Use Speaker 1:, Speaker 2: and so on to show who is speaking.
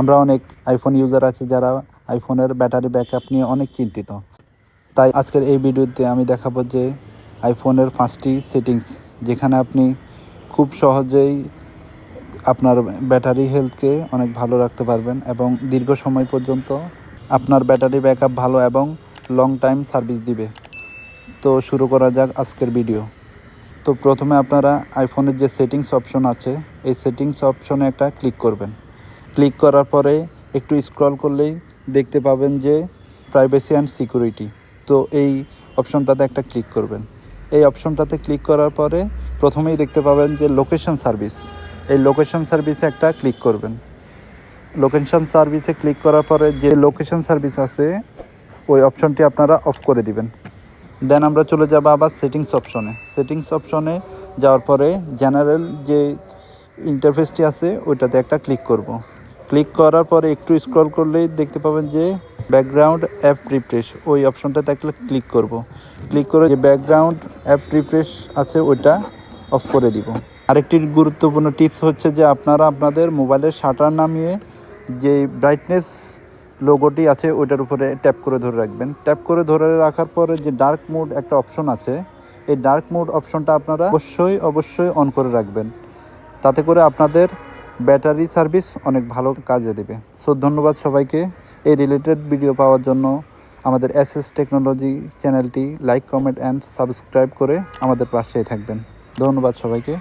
Speaker 1: আমরা অনেক iPhone user আছি যারা আইফোনের ব্যাটারি ব্যাকআপ নিয়ে অনেক চিন্তিত। তাই আজকের এই ভিডিওতে আমি দেখাবো যে আইফোনের পাঁচটি সেটিংস যেখানে আপনি খুব সহজেই আপনার ব্যাটারি হেলথকে অনেক ভালো রাখতে পারবেন এবং দীর্ঘ সময় পর্যন্ত আপনার ব্যাটারি ব্যাকআপ ভালো এবং লং টাইম সার্ভিস দিবে। তো শুরু করা যাক আজকের ভিডিও তো প্রথমে আপনারা আইফোনের যে সেটিংস অপশন আছে, এই সেটিংস অপশনে একটা ক্লিক করবেন। ক্লিক করার পরে একটু স্ক্রল করলেই দেখতে পাবেন যে প্রাইভেসি অ্যান্ড সিকিউরিটি তো এই অপশনটাতে একটা ক্লিক করবেন। এই অপশনটাতে ক্লিক করার পরে প্রথমেই দেখতে পাবেন যে লোকেশন সার্ভিস এই লোকেশন সার্ভিসে একটা ক্লিক করবেন। লোকেশন সার্ভিসে ক্লিক করার পরে যে লোকেশন সার্ভিস আছে, ওই অপশনটি আপনারা অফ করে দিবেন। দেন আমরা চলে যাব আবার সেটিংস অপশনে সেটিংস অপশনে যাওয়ার পরে জেনারেল যে ইন্টারফেসটি আছে, ওইটাতে একটা ক্লিক করব। ক্লিক করার পরে একটু স্ক্রল করলেই দেখতে পাবেন যে ব্যাকগ্রাউন্ড অ্যাপ রিফ্রেশ ওই অপশনটাতে একটা ক্লিক করব। ক্লিক করে যে ব্যাকগ্রাউন্ড অ্যাপ রিফ্রেশ আছে, ওইটা অফ করে দিব। আরেকটি গুরুত্বপূর্ণ টিপস হচ্ছে যে আপনারা আপনাদের মোবাইলের শাটার নামিয়ে যে ব্রাইটনেস লোগোটি আছে, ওইটার উপরে ট্যাপ করে ধরে রাখবেন। ট্যাপ করে ধরে রাখার পরে যে ডার্ক মোড একটা অপশন আছে, এই ডার্ক মোড অপশনটা আপনারা অবশ্যই অবশ্যই অন করে রাখবেন। তাতে করে আপনাদের ব্যাটারি সার্ভিস অনেক ভালো কাজে দেবে। সো ধন্যবাদ সবাইকে। এই রিলেটেড ভিডিও পাওয়ার জন্য আমাদের এস এস টেকনোলজি চ্যানেলটি লাইক কমেন্ট অ্যান্ড সাবস্ক্রাইব করে আমাদের পাশেই থাকবেন। ধন্যবাদ সবাইকে।